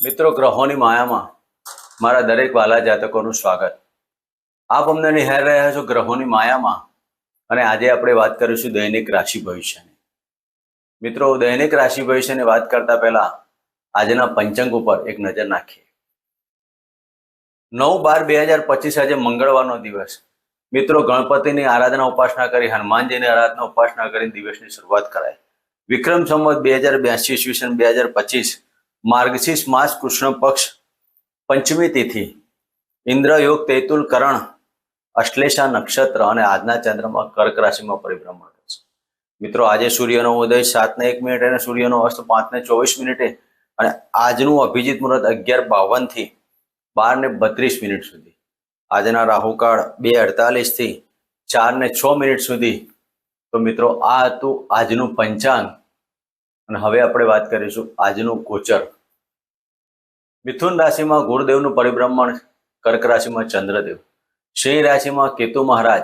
મિત્રો, ગ્રહોની માયામાં મારા દરેક વાલા જાતકોનું સ્વાગત. આપ અમને નિહાળી રહ્યા છો ગ્રહોની માયામાં અને આજે આપણે વાત કરીશું દૈનિક રાશિ ભવિષ્યની. મિત્રો, દૈનિક રાશિ ભવિષ્યની વાત કરતા પહેલા આજના પંચંગ ઉપર એક નજર નાખીએ. નવ બાર બે હજાર પચીસ આજે મંગળવારનો દિવસ. મિત્રો, ગણપતિની આરાધના ઉપાસના કરી, હનુમાનજીની આરાધના ઉપાસના કરીને દિવસની શરૂઆત કરાય વિક્રમ સંવત બે હજાર બ્યાસી ઈસવીસન બે હજાર પચીસ. માર્ગશીર્ષ માસ કૃષ્ણ પક્ષ પંચમી તિથિ, ઇન્દ્રયોગ તેતુલ કરણ અશ્લેષા નક્ષત્ર અને આજના ચંદ્રમાં કર્ક રાશિમાં પરિભ્રમણ કરશે મિત્રો, આજે સૂર્યનો ઉદય સાત ને એક મિનિટે અને સૂર્યનો અસ્ત પાંચ ને ચોવીસ મિનિટે અને આજનું અભિજીત મુહૂર્ત અગિયાર બાવનથી બાર ને બત્રીસ મિનિટ સુધી. આજના રાહુકાળ બે અડતાલીસથી ચાર ને છ મિનિટ સુધી. તો મિત્રો, આ હતું આજનું પંચાંગ. અને હવે આપણે વાત કરીશું આજનું ગોચર. મિથુન રાશિમાં ગુરુદેવનું પરિભ્રમણ કર્ક રાશિમાં ચંદ્રદેવ. સિંહ રાશિમાં કેતુ મહારાજ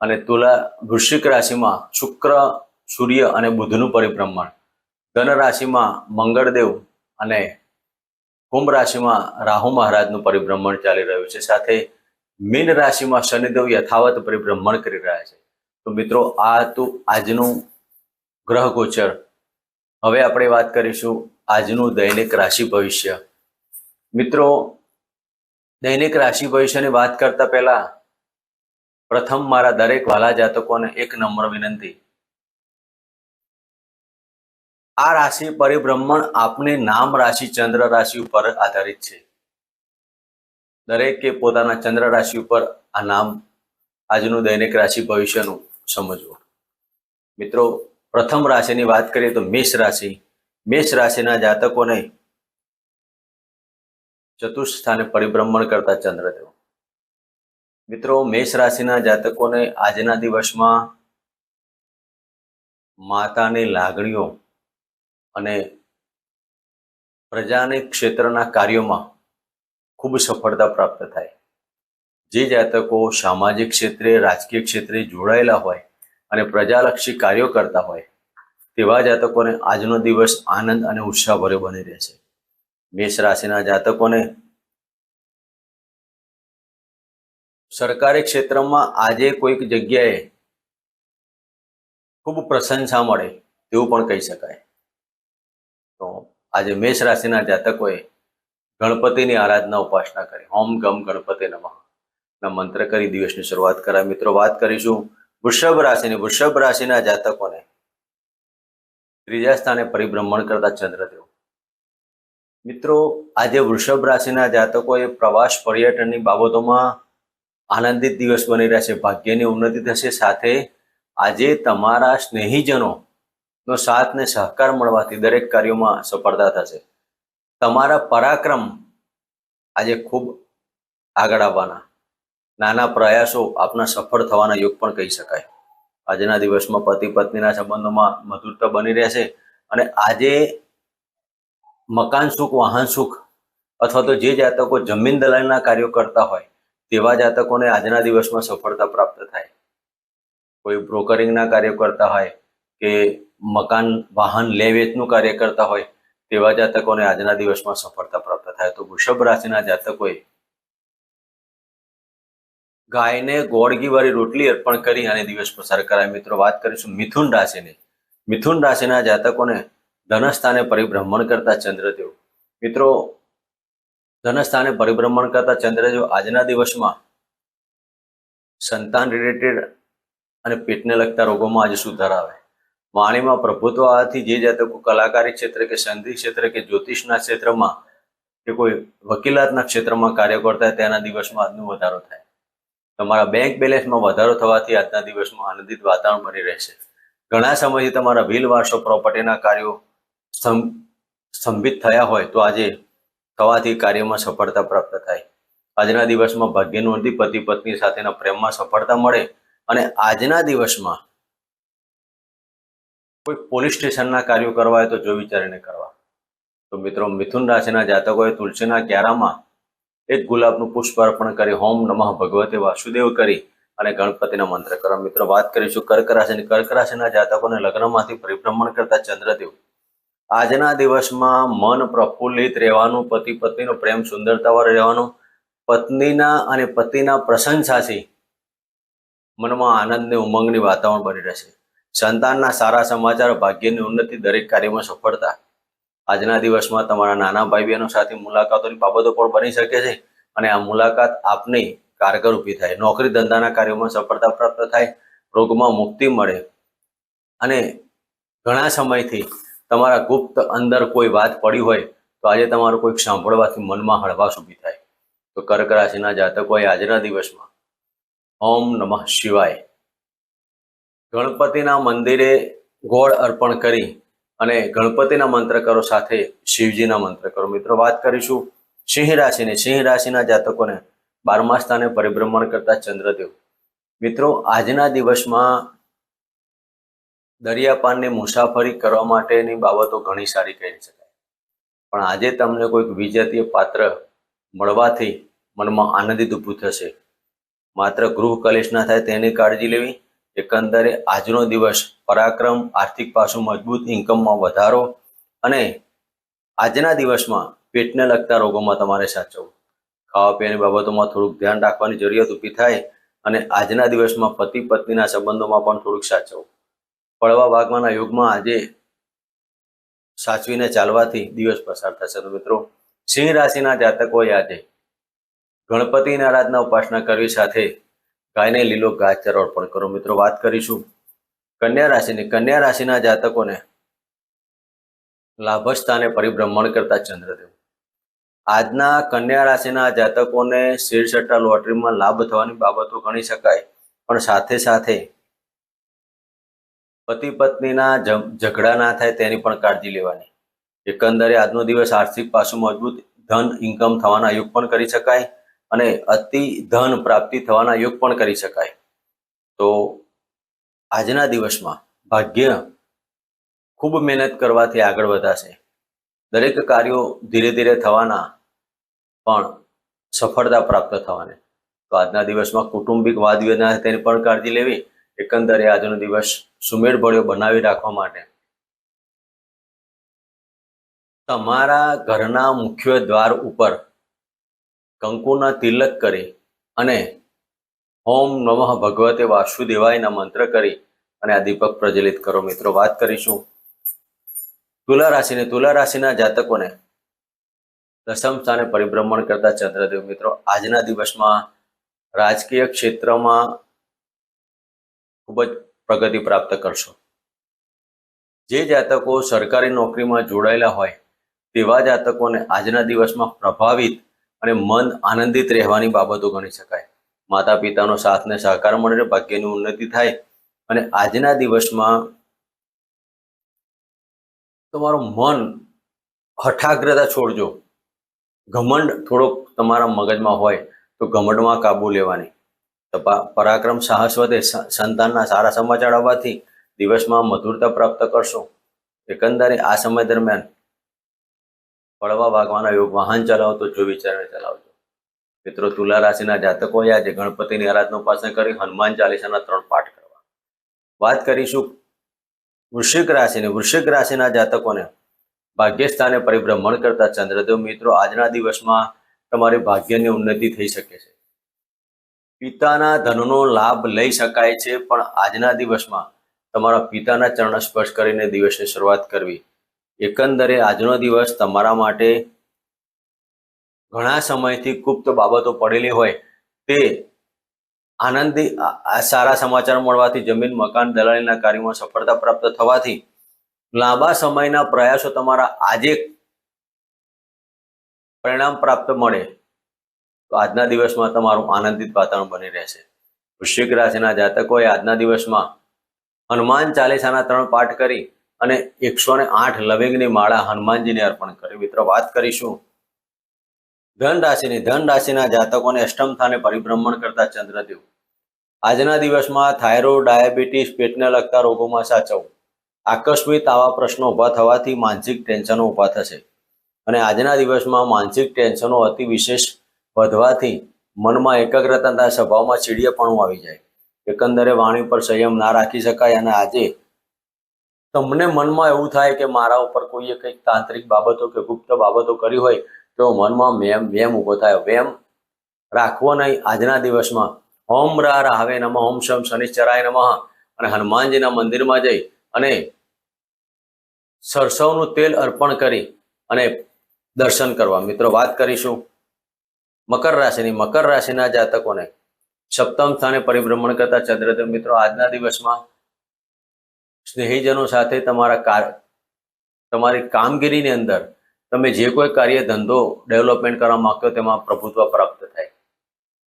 અને તુલા વૃશ્ચિક રાશિમાં શુક્ર, સૂર્ય અને બુધનું પરિભ્રમણ. ધન રાશિમાં મંગળદેવ અને કુંભ રાશિમાં રાહુ મહારાજનું પરિભ્રમણ ચાલી રહ્યું છે. સાથે મીન રાશિમાં શનિદેવ યથાવત પરિભ્રમણ કરી રહ્યા છે. તો મિત્રો, આ હતું આજનું ગ્રહ ગોચર. હવે આપણે વાત કરીશું આજનું દૈનિક રાશિ ભવિષ્ય. મિત્રો, દૈનિક રાશિ ભવિષ્યની વાત કરતા પહેલા પ્રથમ મારા દરેક વાલા જાતકોને એક નમ્ર વિનંતી. આ રાશિ પરિભ્રમણ આપની નામ રાશિ ચંદ્ર રાશિ ઉપર આધારિત છે. દરેકે પોતાના ચંદ્ર રાશિ ઉપર આ નામ આજનું દૈનિક રાશિ ભવિષ્યનું સમજવું. મિત્રો, પ્રથમ રાશિની વાત કરીએ તો મેષ રાશિ. મેષ રાશિના જાતકોને ચતુર્થ સ્થાને પરિભ્રમણ કરતા ચંદ્રદેવ મિત્રો, મેષ રાશિના જાતકોને આજના દિવસમાં માતાની લાગણીઓ અને પ્રજાને ક્ષેત્રના કાર્યોમાં ખૂબ સફળતા પ્રાપ્ત થાય. જે જાતકો સામાજિક ક્ષેત્રે, રાજકીય ક્ષેત્રે જોડાયેલા હોય અને પ્રજાલક્ષી કાર્યો કરતા હોય, તેવા જાતકોને આજનો દિવસ આનંદ અને ઉત્સાહભર્યો બની રહેશે. મેષ રાશિના જાતકોને સરકારી ક્ષેત્રમાં આજે કોઈક જગ્યાએ ખૂબ પ્રશંસા મળે તેવું પણ કહી શકાય. તો આજે મેષ રાશિના જાતકોએ ગણપતિની આરાધના ઉપાસના કરી. હોમ ગમ ગણપતિ નમઃ. ના મંત્ર કરી દિવસની શરૂઆત કરાય મિત્રો, વાત કરીશું વૃષભ રાશિની. વૃષભ રાશિના જાતકોને ત્રીજા સ્થાને પરિભ્રમણ કરતા ચંદ્રદેવ મિત્રો, આજે વૃષભ રાશિના જાતકોએ પ્રવાસ પર્યટનની બાબતોમાં આનંદિત દિવસ બની રહ્યા છે, ભાગ્યની ઉન્નતિ થશે. સાથે આજે તમારા સ્નેહીજનો નો સાથ ને સહકાર મળવાથી દરેક કાર્યોમાં સફળતા થશે. તમારા પરાક્રમ આજે ખૂબ આગળ આવવાના. નાના પ્રયાસો આપના સફળ થવાના યોગ પણ કહી શકાય. આજના દિવસમાં પતિ પત્નીના સંબંધોમાં મધુરતા બની રહેશે અને આજે મકાન સુખ, વાહન સુખ અથવા તો જે જાતકો જમીન દલાલના કાર્યો કરતા હોય, તેવા જાતકોને આજના દિવસમાં સફળતા પ્રાપ્ત થાય. કોઈ બ્રોકરિંગના કાર્યો કરતા હોય કે મકાન, વાહન લે વેચનું કાર્ય કરતા હોય, તેવા જાતકોને આજના દિવસમાં સફળતા પ્રાપ્ત થાય. તો વૃષભ રાશિના જાતકોએ ગાયને ગોળગીવાળી રોટલી અર્પણ કરી અને દિવસ પસાર કરાય. મિત્રો, વાત કરીશું મિથુન રાશિની. મિથુન રાશિના જાતકોને ધનસ્થાને પરિભ્રમણ કરતા ચંદ્રદેવ મિત્રો, ધનસ્થાને પરિભ્રમણ કરતા ચંદ્રદેવ આજના દિવસમાં સંતાન રિલેટેડ અને પેટને લગતા રોગોમાં આજે સુધાર આવે વાણીમાં પ્રભુત્વ આવવાથી જે જાતકો કલાકારી ક્ષેત્ર કે સંધિ ક્ષેત્ર કે જ્યોતિષના ક્ષેત્રમાં કે કોઈ વકીલાતના ક્ષેત્રમાં કાર્ય કરતા હોય તેના દિવસમાં આજનો વધારો થાય. તમારા બેંક બેલેન્સમાં વધારો થવાથી આજના દિવસમાં આનંદિત વાતાવરણ બની રહેશે. ઘણા સમયથી તમારા વ્હીલ વારસો પ્રોપર્ટીના કાર્યો સ્તંભિત થયા હોય તો આજે થવાથી કાર્યમાં સફળતા પ્રાપ્ત થાય. આજના દિવસમાં ભાગ્યનું પતિ પત્ની સાથેના પ્રેમમાં સફળતા મળે અને આજના દિવસમાં કોઈ પોલીસ સ્ટેશનના કાર્યો કરવા હોય તો જો વિચારીને કરવા. તો મિત્રો, મિથુન રાશિના જાતકોએ તુલસીના ક્યારામાં એક ગુલાબનું પુષ્પ અર્પણ કરી હોમ નમઃ ભગવતે વાસુદેવ કરી અને ગણપતિના મંત્ર કરવા મિત્રો, વાત કરીશું કર્ક રાશિની. કર્ક રાશિના જાતકોને લગ્નમાંથી પરિભ્રમણ કરતા ચંદ્રદેવ. આજના દિવસમાં મન પ્રફુલ્લિત રહેવાનું, પતિ પત્નીનો પ્રેમ સુંદરતાવાળો રહેવાનું, પત્નીના અને પતિના પ્રશંસાથી મનમાં આનંદ ને ઉમંગની વાતાવરણ બની રહેશે. સંતાનના સારા સમાચાર, ભાગ્યની ઉન્નતિ દરેક કાર્યમાં સફળતા. આજના દિવસમાં તમારા નાના ભાઈ બહેનો સાથે મુલાકાતોની બાબતો પણ બની શકે છે અને આ મુલાકાત આપની કારગર ઊભી થાય. નોકરી ધંધાના કાર્યોમાં સફળતા પ્રાપ્ત થાય, રોગમાં મુક્તિ મળે અને ઘણા સમયથી તમારા ગુપ્ત અંદર કોઈ વાત પડી હોય, તો આજે તમારું કોઈક સાંભળવાથી મનમાં હળવાશ ઊભી થાય. તો કર્ક રાશિના જાતકોએ આજના દિવસમાં ઓમ નમઃ શિવાય ગણપતિના મંદિરે ગોળ અર્પણ કરી અને ગણપતિના મંત્ર કરો સાથે શિવજીના મંત્ર કરો મિત્રો, વાત કરીશું સિંહ રાશિને. સિંહ રાશિના જાતકોને બારમા સ્થાને પરિભ્રમણ કરતા ચંદ્રદેવ. મિત્રો, આજના દિવસમાં દરિયાપાનની મુસાફરી કરવા માટેની બાબતો ઘણી સારી કહી શકાય. પણ આજે તમને કોઈક વિજાતીય પાત્ર મળવાથી મનમાં આનંદિત ઊભું થશે. માત્ર ગૃહ કલેશ ના થાય તેની કાળજી લેવી, એકંદરે આજનો દિવસ પરાક્રમ, આર્થિક પાસું મજબૂત ઇન્કમમાં વધારો અને આજના દિવસમાં પેટને લગતા રોગોમાં તમારે સાચવવું. ખાવા પીવાની બાબતોમાં થોડુંક ધ્યાન રાખવાની જરૂરિયાત ઊભી થાય અને આજના દિવસમાં પતિ પત્નીના સંબંધોમાં પણ થોડુંક સાચવવું. પડવા વાગવાના યુગમાં આજે સાચવીને ચાલવાથી દિવસ પસાર થશે. મિત્રો, સિંહ રાશિના જાતકોએ આજે ગણપતિની આરાધના ઉપાસના કરવી સાથે ગાયને લીલો ઘાસચારો અર્પણ કરો. મિત્રો, વાત કરીશું કન્યા રાશિની. કન્યા રાશિના જાતકોને લાભસ્થાને પરિભ્રમણ કરતા ચંદ્રદેવ. આજના કન્યા રાશિના જાતકોને શેરસટ્ટા લોટરીમાં લાભ થવાની બાબતો ગણી શકાય, પણ સાથે સાથે પતિ પત્નીના ઝઘડા ના થાય તેની પણ કાળજી લેવાની. એકંદરે આજનો દિવસ આર્થિક પાસું મજબૂત, ધન ઇન્કમ થવાના યોગ પણ કરી શકાય અને અતિ ધન પ્રાપ્તિ થવાના યોગ પણ કરી શકાય. તો આજના દિવસમાં ભાગ્ય ખૂબ મહેનત કરવાથી આગળ વધાશે. દરેક કાર્યો ધીરે ધીરે થવાના પણ સફળતા પ્રાપ્ત થવાની. તો આજના દિવસમાં કુટુંબિક વાદ વિવાદ તેની પણ કાળજી લેવી એકંદરે આજનો દિવસ સુમેળભર્યો બનાવી રાખવા માટે. તમારા ઘરના મુખ્ય દ્વાર ઉપર કંકુના તિલક કરી અને ઓમ નમઃ ભગવતે વાસુદેવાયના મંત્ર કરી અને આ દીપક પ્રજ્વલિત કરો. મિત્રો, વાત કરીશું તુલા રાશિને. તુલા રાશિના જાતકોને દસમ સ્થાને પરિભ્રમણ કરતા ચંદ્રદેવ. મિત્રો, આજના દિવસમાં રાજકીય ક્ષેત્રમાં ખૂબ જ પ્રગતિ પ્રાપ્ત કરશો. જે જાતકો સરકારી નોકરીમાં જોડાયેલા હોય, તેવા જાતકોને આજના દિવસમાં પ્રભાવિત અને મન આનંદિત રહેવાની બાબતો ગણી શકાય. માતા પિતાનો સાથ સહકાર મળે, ભાગ્યની ઉન્નતિ થાય અને આજના દિવસમાં તમારું મન હઠાગ્રતા છોડજો. ઘમંડ થોડોક તમારા મગજમાં હોય તો ઘમંડમાં કાબુ લેવાની. પરાક્રમ સાહસ વધે સંતાનના સારા સમાચાર આવવાથી દિવસમાં મધુરતા પ્રાપ્ત કરશો. એકંદરે આ સમય દરમિયાન પડવા વાગવાના યોગ વાહન ચલાવતો જો વિચારીને ચલાવજો. મિત્રો, તુલા રાશિના જાતકોએ આજે ગણપતિની આરાધના ઉપાસના કરી હનુમાન ચાલીસાના ત્રણ પાઠ કરવા. વાત કરીશું વૃશ્ચિક રાશિની. વૃશ્ચિક રાશિના જાતકોને ભાગ્યસ્થાને પરિભ્રમણ કરતા ચંદ્રદેવ મિત્રો, આજના દિવસમાં તમારી ભાગ્યની ઉન્નતિ થઈ શકે છે. પિતાના ધનનો લાભ લઈ શકાય છે, પણ આજના દિવસમાં તમારા પિતાના ચરણ સ્પર્શ કરીને દિવસની શરૂઆત કરવી. એકંદરે આજનો દિવસ તમારા માટે ઘણા સમયથી ગુપ્ત બાબતો પડેલી હોય. તે આનંદી સારા સમાચાર મળવાથી જમીન, મકાન, દલાલીના કાર્યમાં સફળતા પ્રાપ્ત થવાથી લાંબા સમયના પ્રયાસો તમારા આજે પરિણામ પ્રાપ્ત મળે. તો આજના દિવસમાં તમારું આનંદિત વાતાવરણ બની રહેશે. વૃશ્ચિક રાશિના જાતકોએ આજના દિવસમાં હનુમાન ચાલીસાના ત્રણ પાઠ કરી અને એકસો ને આઠ લવિંગની માળા હનુમાનજીને અર્પણ કરી. મિત્રો, વાત કરીશું. ધન રાશિની. ધન રાશિના જાતકોને અષ્ટમ સ્થાને પરિભ્રમણ કરતા ચંદ્રદેવ. આજના દિવસમાં થાઇરોઇડ, ડાયાબિટીસ, પેટને લગતા રોગોમાં સાચવવું આકસ્મિક આવા પ્રશ્નો ઊભા થવાથી માનસિક ટેન્શનો ઊભા થશે. અને આજના દિવસમાં માનસિક ટેન્શનો અતિ વિશેષ વધવાથી મનમાં એકાગ્રતા તથા સ્વભાવમાં ચીડિયાપણું આવી જાય. એકંદરે વાણી પર સંયમ ના રાખી શકાય અને આજે તમને મનમાં એવું થાય કે મારા ઉપર કોઈએ કંઈક તાંત્રિક બાબતો કે ગુપ્ત બાબતો કરી હોય, તો મનમાં વેમ વેમ ઊભો થાય. વેમ રાખવો નહીં. આજના દિવસમાં હોમ રા રાહવે નમઃ, હોમ શમ શનિશ્ચરાય નમઃ અને હનુમાનજીના મંદિરમાં જઈ અને સરસવનું તેલ અર્પણ કરી અને દર્શન કરવા. મિત્રો, વાત કરીશું મકર રાશિની, મકર રાશિના જાતકોને સપ્તમ સ્થાને પરિભ્રમણ કરતા ચંદ્રદેવ મિત્રો, આજના દિવસમાં સ્નેહીજનો સાથે તમારા તમારી કામગીરીની અંદર તમે જે કોઈ કાર્ય, ધંધો, ડેવલપમેન્ટ કરવા માંગતો તેમાં પ્રભુત્વ પ્રાપ્ત થાય.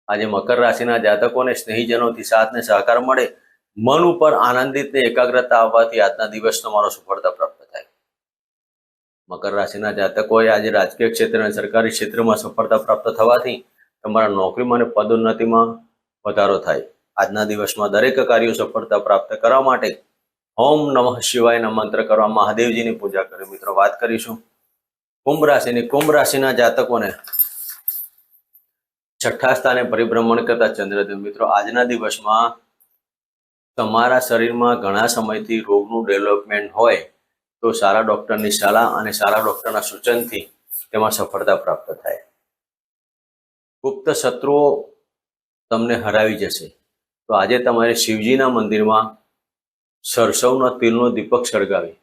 આજે મકર રાશિના જાતકોને સ્નેહીજનોથી સાથને સહકાર મળે, મન ઉપર આનંદિત ને એકાગ્રતા આવવાથી આજના દિવસનો મારો સફળતા પ્રાપ્ત મકર રાશિના જાતકોએ આજે રાજકીય ક્ષેત્ર અને સરકારી ક્ષેત્રમાં સફળતા પ્રાપ્ત થવાથી તમારા નોકરીમાં અને પદોન્નતિમાં વધારો થાય. આજના દિવસમાં દરેક કાર્યો સફળતા પ્રાપ્ત કરવા માટે ઓમ નમઃ શિવાયના મંત્ર કરવા મહાદેવજીની પૂજા કરી. મિત્રો, વાત કરીશું કુંભ રાશિની. કુંભ રાશિના જાતકોને છઠ્ઠા સ્થાને પરિભ્રમણ કરતા ચંદ્રદેવ. મિત્રો, આજના દિવસમાં તમારા શરીરમાં ઘણા સમયથી રોગનું ડેવલપમેન્ટ હોય. તો સારા ડૉક્ટરની સલાહ અને સારા ડૉક્ટરના સૂચનથી તેમાં સફળતા પ્રાપ્ત થાય. ગુપ્ત શત્રુઓ તમને હરાવી જશે. તો આજે તમારે શિવજીના મંદિરમાં સરસવના તિલનો દીપક સળગાવી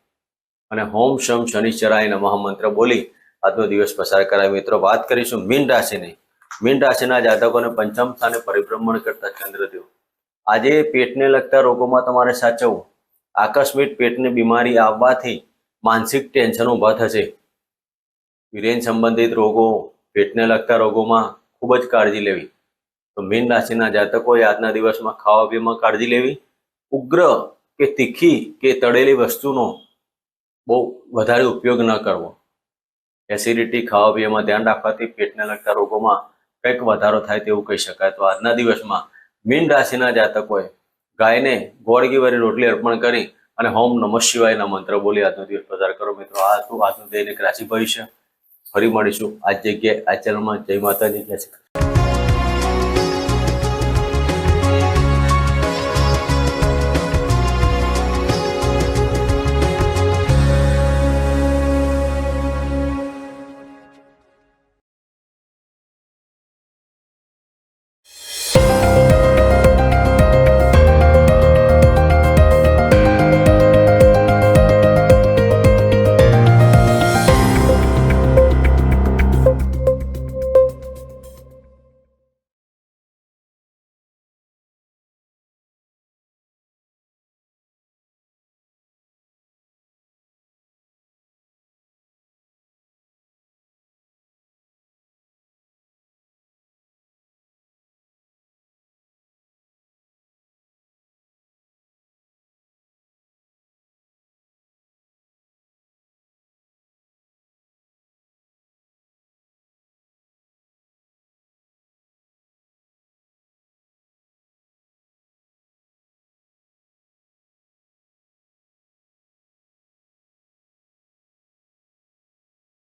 અને હોમ શમ શનિશ્ચરાય મહામંત્ર મંત્ર બોલી આજનો દિવસ પસાર કરાય. મિત્રો, વાત કરીશું મીન રાશિની. મીન રાશિના જાતકોને પંચમ સ્થાને પરિભ્રમણ કરતા ચંદ્રદેવ. આજે પેટને લગતા રોગોમાં તમારે સાચવવું. આકસ્મિક પેટની બીમારી આવવાથી માનસિક ટેન્શન ઊભા થશે. વિરેન સંબંધિત રોગો, પેટને લગતા રોગોમાં ખૂબ જ કાળજી લેવી. તો મીન રાશિના જાતકોએ આજના દિવસમાં ખાવા પીવામાં કાળજી લેવી. ઉગ્ર કે તીખી કે તળેલી વસ્તુનો બહુ વધારે ઉપયોગ ન કરવો. એસિડિટી ખાવા પીવામાં ધ્યાન રાખવાથી પેટને લગતા રોગોમાં કંઈક વધારો થાય તેવું કહી શકાય. તો આજના દિવસમાં મીન રાશિના જાતકોએ ગાયને ગોળગીવારી રોટલી અર્પણ કરી અને હોમ નમઃ શિવાયના મંત્ર બોલી આજનો દિવસ પસાર કરો મિત્રો. આ હતું, આજનું દૈનિક રાશિ ભવિષ્ય. ફરી મળીશું. આ જગ્યાએ, આ ચેનલમાં જય માતાજી, જય શ્રી